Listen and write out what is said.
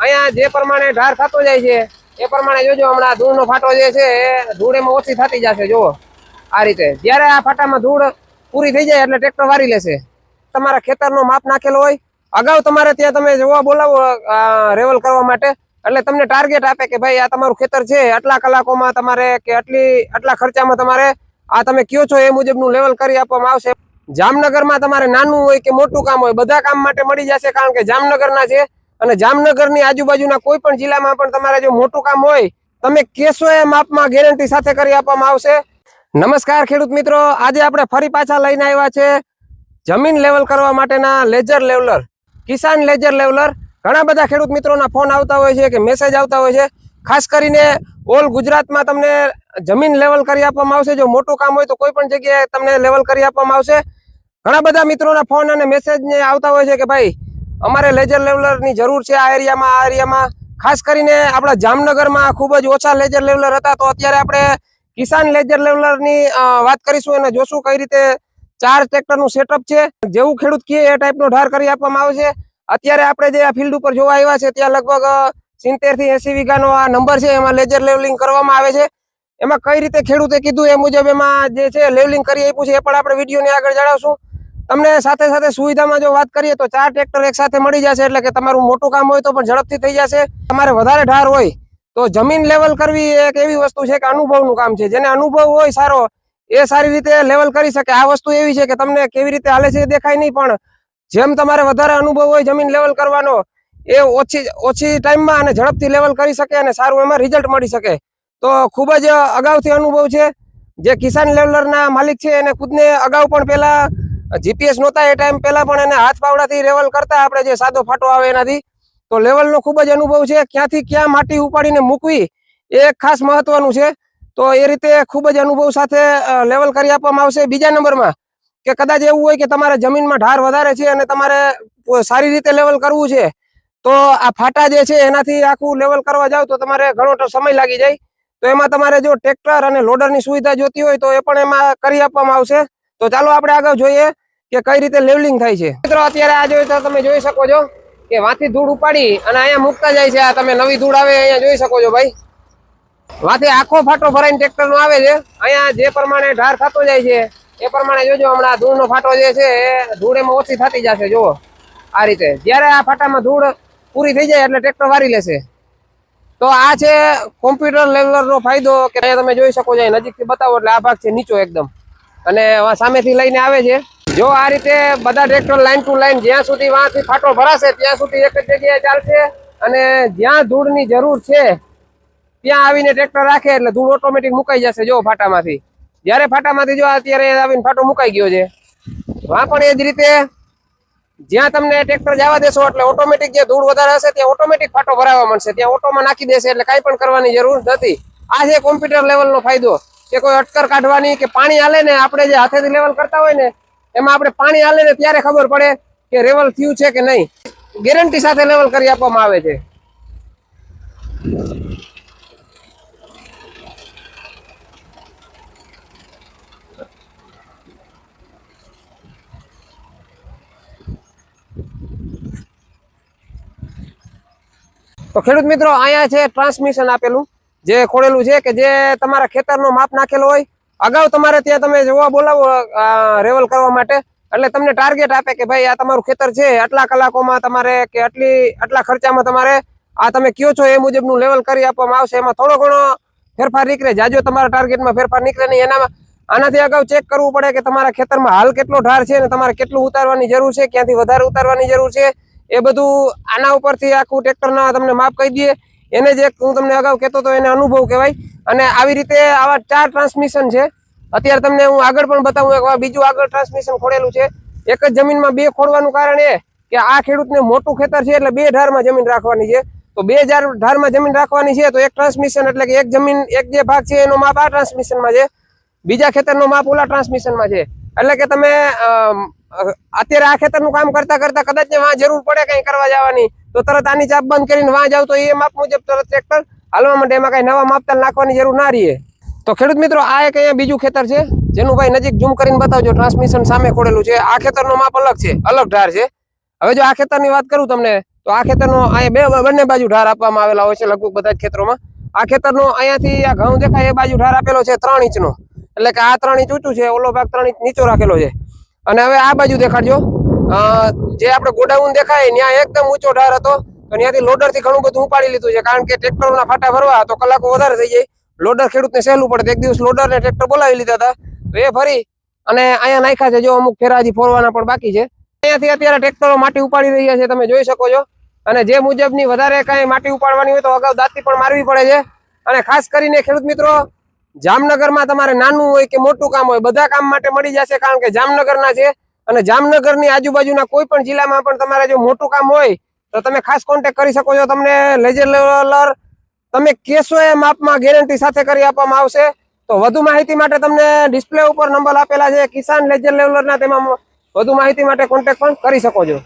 અહીંયા જે પ્રમાણે ઢાર થતો જાય છે, એ પ્રમાણે જોજો, હમણાં ધૂળનો ફાટો જે છે, એ ધૂળ એમાં ઓછી થતી જશે, જુઓ. આ રીતે. જ્યારે આ ફાટામાં ધૂળ પૂરી થઈ જાય એટલે ટ્રેક્ટર વારી લેશે. તમારા ખેતરનો માપ નાખેલો હોય. અગાઉ તમારે ત્યાં તમે જોવા બોલાવો રેવલ કરવા માટે. એટલે તમને ટાર્ગેટ આપે કે ભાઈ, આ તમારું ખેતર છે, આટલા કલાકોમાં તમારે કે આટલી, આટલા ખર્ચામાં તમારે આ તમે કયો છો એ મુજબનું લેવલ કરી આપવામાં આવશે. જામનગરમાં તમારે નાનું હોય કે મોટું કામ હોય, બધા કામ માટે મળી જશે, કારણ કે જામનગરના છે અને જામનગરની આજુબાજુના કોઈ પણ જિલ્લામાં પણ તમારે જો મોટું કામ હોય, તમે કેશો એ માપમાં ગેરંટી સાથે કરી આપવામાં આવશે. નમસ્કાર ખેડૂત મિત્રો, આજે આપણે ફરી પાછા લઈને આવ્યા છે જમીન લેવલ કરવા માટેના લેજર લેવલર, કિસાન લેજર લેવલર. ઘણા બધા ખેડૂત મિત્રોના ફોન આવતા હોય છે કે મેસેજ આવતા હોય છે. ખાસ કરીને ઓલ ગુજરાતમાં તમને જમીન લેવલ કરી આપવામાં આવશે. જો મોટું કામ હોય તો કોઈ પણ જગ્યાએ તમને લેવલ કરી આપવામાં આવશે. ઘણા બધા મિત્રોના ફોન અને મેસેજ આવતા હોય છે કે ભાઈ અમારે લેજર લેવલરની જરૂર છે આ એરિયામાં આ એરિયામાં. ખાસ કરીને આપણા જામનગરમાં ખૂબ જ ઓછા લેજર લેવલર હતા, તો અત્યારે આપણે કિસાન લેજર લેવલરની વાત કરીશું અને જોશું કઈ રીતે ચાર ટ્રેક્ટરનું સેટઅપ છે. જેવું ખેડૂત કહે એ ટાઈપનો ઢાર કરી આપવામાં આવે છે. અત્યારે આપણે જે આ ફિલ્ડ ઉપર જોવા આવ્યા છે, ત્યાં લગભગ સિત્તેરથી એસી વીઘાનો આ નંબર છે, એમાં લેજર લેવલિંગ કરવામાં આવે છે. એમાં કઈ રીતે ખેડૂતે કીધું એ મુજબ એમાં જે છે, લેવલિંગ કરી આપ્યું છે, એ પણ આપણે વિડીયોની આગળ જણાવશું. તમને સાથે સાથે સુવિધામાં જો વાત કરીએ તો ચાર ટ્રેક્ટર એક સાથે મળી જશે એટલે કે તમારું મોટું કામ હોય તો પણ ઝડપથી થઈ જશે. તમારે વધારે ઢાર હોય તો જમીન લેવલ કરવી એક એવી વસ્તુ છે કે અનુભવનું કામ છે. જેને અનુભવ હોય સારો, એ સારી રીતે લેવલ કરી શકે. આ વસ્તુ એવી છે કે તમને કેવી રીતે હાલે છે દેખાય નહીં, પણ જેમ તમારે વધારે અનુભવ હોય જમીન લેવલ કરવાનો, એ ઓછી ઓછી ટાઈમમાં અને ઝડપથી લેવલ કરી શકે અને સારું એમાં રિઝલ્ટ મળી શકે. તો ખૂબ જ અગાઉથી અનુભવ છે. જે કિસાન લેવલરના માલિક છે, એને ખુદને અગાઉ પણ પહેલા જીપીએસ નહોતા એ ટાઈમ પહેલા પણ એને હાથ પાવડાથી લેવલ કરતા આપણે જે સાદો ફાટો આવે એનાથી. તો લેવલનો ખૂબ જ અનુભવ છે. ક્યાંથી ક્યાં માટી ઉપાડીને મૂકવી એ ખાસ મહત્વનું છે. તો એ રીતે ખૂબ જ અનુભવ સાથે લેવલ કરી આપવામાં આવશે. બીજા નંબરમાં કે કદાચ એવું હોય કે તમારે જમીનમાં ઢાર વધારે છે અને તમારે સારી રીતે લેવલ કરવું છે, તો આ ફાટા જે છે એનાથી આખું લેવલ કરવા જાવ તો તમારે ઘણો સમય લાગી જાય. તો એમાં તમારે જો ટ્રેક્ટર અને લોડરની સુવિધા જોતી હોય તો એ પણ એમાં કરી આપવામાં આવશે. તો ચાલો આપણે આગળ જોઈએ. કે કઈ રીતે લેવલિંગ થાય છે? મિત્રો, અત્યારે આ જોઈ તો તમે જોઈ શકો છો કે વાથી ધૂળ ઉપાડી અને અહીંયા મૂકતા જાય છે. આ તમે નવી ધૂળ આવે અહીંયા જોઈ શકો છો ભાઈ. વાથી આખો ફાટો ભરાઈને ટ્રેક્ટર આવે છે. અહીંયા જે પ્રમાણે ઢાર થતો જાય છે, એ પ્રમાણે જોજો, હમણાં ધૂળનો ફાટો જે છે, એ ધૂળ એમાં ઓછી થતી જશે, જુઓ. આ રીતે. જ્યારે આ ફાટામાં ધૂળ પૂરી થઈ જાય એટલે ટ્રેક્ટર વારી લેશે. તો આ છે કોમ્પ્યુટર લેવલરનો ફાયદો કે તમે જોઈ શકો છો નજીકથી બતાવો એટલે આ ભાગ છે નીચો એકદમ. અને સામેથી લઈને આવે છે. જો આ રીતે બધા ટ્રેક્ટર લાઈન ટુ લાઈન જ્યાં સુધી વાંથી ફાટો ભરાશે, ત્યાં સુધી એક જ જગ્યાએ ચાલશે અને જ્યાં ધૂળની જરૂર છે, ત્યાં આવીને ટ્રેક્ટર રાખે એટલે ધૂળ ઓટોમેટિક મુકાઈ જશે જો ફાટામાંથી. જ્યારે ફાટામાંથી જો અત્યારે આવીને ફાટો મુકાઈ ગયો છે. વાં પણ એ જ રીતે જ્યાં તમને ટ્રેક્ટર જવા દેશો એટલે ઓટોમેટિક જે ધૂળ વધારે હશે, ત્યાં ઓટોમેટિક ફાટો ભરાવા મળશે ત્યાં ઓટોમાં નાખી દેશે એટલે કાંઈ પણ કરવાની જરૂર નથી. આ છે કોમ્પ્યુટર લેવલનો ફાયદો. કે કોઈ અટકર કાઢવાની કે પાણી હાલે ને, આપણે જે હાથેથી લેવલ કરતા હોય ને એમાં આપણે પાણી હાલે ને ત્યારે ખબર પડે કે લેવલ થયું છે કે નહીં. ગેરંટી સાથે લેવલ કરી આપવામાં આવે છે. તો ખેડૂત મિત્રો, અહીંયા છે ટ્રાન્સમિશન આપેલું. જે ખોડેલું છે કે જે તમારા ખેતરનો માપ નાખેલો હોય અગાઉ તમારે ત્યાં તમે જોવા બોલાવો રેવલ કરવા માટે. એટલે તમને ટાર્ગેટ આપે કે ભાઈ આ તમારું ખેતર છે, આટલા કલાકોમાં તમારે કે આટલી, આટલા ખર્ચામાં તમારે આ તમે કયો છો એ મુજબનું લેવલ કરી આપવામાં આવશે. એમાં થોડો ઘણો ફેરફાર નીકળે. જાજો તમારા ટાર્ગેટમાં ફેરફાર નીકળે નહીં. એનામાં, આનાથી અગાઉ ચેક કરવું પડે કે તમારા ખેતરમાં હાલ કેટલો ઢાર છે અને તમારે કેટલું ઉતારવાની જરૂર છે, ક્યાંથી વધારે ઉતારવાની જરૂર છે. એ બધું આના ઉપરથી આખું ટ્રેક્ટરના તમને માપ કહી દઈએ. એને જે હું તમને અગાઉ કહેતો હતો એને અનુભવ કહેવાય. અને આવી રીતે આવા ચાર ટ્રાન્સમિશન છે. અત્યારે તમને હું આગળ પણ બતાવું બીજું આગળ ટ્રાન્સમિશન ખોડેલું છે. એક જ જમીનમાં બે ખોડવાનું કારણ એ કે આ ખેડૂતને મોટું ખેતર છે એટલે બે ઢારમાં જમીન રાખવાની છે. તો બે હજાર ઢારમાં જમીન રાખવાની છે તો એક ટ્રાન્સમિશન એટલે કે એક જમીન, એક જે ભાગ છે એનો માપ આ ટ્રાન્સમિશનમાં છે. બીજા ખેતરનો માપ ઓલા ટ્રાન્સમિશનમાં છે. એટલે કે તમે અત્યારે આ ખેતરનું કામ કરતા કરતા કદાચ વાં જરૂર પડે કઈ કરવા જવાની. તો તરત આની ચાપ બંધ કરીને વાં જાવ તો એ માપ મુજબ તરત ટ્રેક્ટર હાલવા માટે એમાં કઈ નવા માપતાલ નાખવાની જરૂર ના રહીએ તો ખેડૂત મિત્રો, આ એક અહીંયા બીજું ખેતર છે, જેનું ભાઈ નજીક ઝૂમ કરીને બતાવજો. ટ્રાન્સમિશન સામે ખોડેલું છે. આ ખેતરનો માપ અલગ છે, અલગ ઢાર છે. હવે જો આ ખેતરની વાત કરું તમને, તો આ ખેતરનો અહીંયા બે બંને બાજુ ઢાર આપવામાં આવેલા હોય છે, લગભગ બધા જ ખેતરોમાં. આ ખેતરનો અહીંયાથી આ ઘઉં દેખાય, એ બાજુ ઢાર આપેલો છે ત્રણ ઇંચનો. એટલે કે આ ત્રણ ઇંચ ઊંચું છે, ઓલો ભાગ ત્રણ ઇંચ નીચો રાખેલો છે. અને હવે આ બાજુ દેખાડજો. જે આપણે ગોડાઉન દેખાય, ત્યાં એકદમ ઊંચો ઢાર હતો. તો લોડરથી ઘણું બધું ઉપાડી લીધું છે. કારણ કે ટ્રેક્ટરના ફાટા ભરવા, તો કલાકો વધારે થઈ જાય. લોડર ખેડૂતને સહેલું પડે એક દિવસ લોડર ને ટ્રેક્ટર બોલાવી લીધા હતા. તો એ ફરી અને અહીંયા નાખ્યા છે. જો અમુક ફેરા હજી ફોરવાના પણ બાકી છે. અહીંયાથી અત્યારે ટ્રેક્ટરો માટી ઉપાડી રહ્યા છે. તમે જોઈ શકો છો. અને જે મુજબની વધારે કાંઈ માટી ઉપાડવાની હોય તો અગાઉ દાંતી પણ મારવી પડે છે. અને ખાસ કરીને ખેડૂત મિત્રો, જામનગરમાં તમારે નાનું હોય કે મોટું કામ હોય, બધા કામ માટે મળી જશે કારણ કે જામનગરના છે. અને જામનગરની આજુબાજુના કોઈ પણ જિલ્લામાં પણ તમારે જો મોટું કામ હોય તો તમે ખાસ કોન્ટેક કરી શકો છો. તમને લેજર લેવલર તમે કેશો એ માપમાં ગેરંટી સાથે કરી આપવામાં આવશે. તો વધુ માહિતી માટે તમને ડિસ્પ્લે ઉપર નંબર આપેલા છે. કિસાન લેજર લેવલરના તેમાં વધુ માહિતી માટે કોન્ટેક પણ કરી શકો છો.